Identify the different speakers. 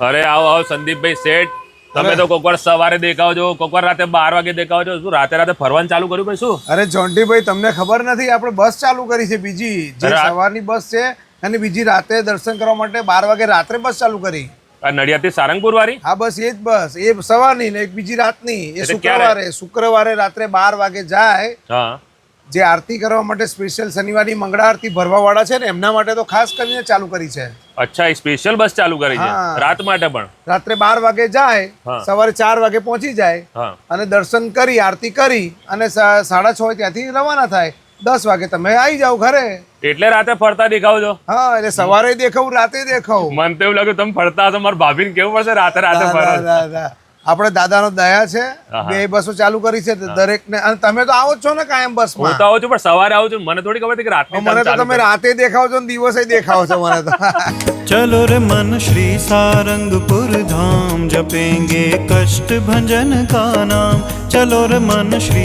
Speaker 1: અરે આવો આવો સંદીપભાઈ શેઠ તમે તો કોકવાર સવારે દેખાવ છો કોકવાર રાતે બાર વાગે દેખાવ છો શું રાતે રાતે ફરવાનું ચાલુ કર્યું ભાઈ શું?
Speaker 2: અરે જોન્ટીભાઈ તમને ખબર નથી આપણે બસ ચાલુ કરી છે બીજી. જે સવારની બસ છે અને બીજી રાતે દર્શન કરવા માટે બાર વાગે રાત્રે બસ ચાલુ કરી.
Speaker 1: આ નડિયાદથી સારંગપુર વાળી
Speaker 2: હા બસ એ જ બસ. એ સવારની ને એક બીજી રાતની. એ શુક્રવારે શુક્રવારે રાત્રે બાર વાગે જાય.
Speaker 1: હા.
Speaker 2: જે આરતી કરવા માટે સ્પેશિયલ શનિવારની મંગળા આરતી ભરવા વાળા છે ને એમના માટે તો ખાસ કરીને ચાલુ કરી છે.
Speaker 1: અચ્છા એ સ્પેશિયલ બસ ચાલુ કરી છે.
Speaker 2: હા.
Speaker 1: રાત માટે પણ.
Speaker 2: રાત્રે બાર વાગે જાય
Speaker 1: હા.
Speaker 2: સવારે ચાર વાગે પહોંચી જાય
Speaker 1: હા.
Speaker 2: અને દર્શન કરી આરતી કરી અને સા- સાડા છ ત્યાંથી રવાના થાય. દસ વાગે તમે આવી જાઓ ઘરે.
Speaker 1: એટલે રાતે ફરતા દેખાવ છો?
Speaker 2: હા એટલે સવારે દેખાવું રાતે દેખાવું.
Speaker 1: મને તો એવું લાગ્યું તમે ફરતા હશો મારા ભાભીને કેવું પડશે? રાતે રાતે
Speaker 2: ના,
Speaker 1: ફરો
Speaker 2: ના, ના, ના. આપણે દાદાનો દયા છે બે બસો ચાલુ કરી છે દરેકને અને તમે તો આવો છો ને કાયમ
Speaker 1: બસ
Speaker 2: હું
Speaker 1: તો આવો છું પણ સવારે આવો છું. મને થોડી ખબર હતી કે રાતે
Speaker 2: મને તો તમે રાતે દેખાવ છો ને દિવસે દેખાવ છો મને તો.
Speaker 3: ચલો રે મન શ્રી સારંગપુર ધામ જપેંગે કષ્ટ ભજન કા નામ. ચલો રે મન શ્રી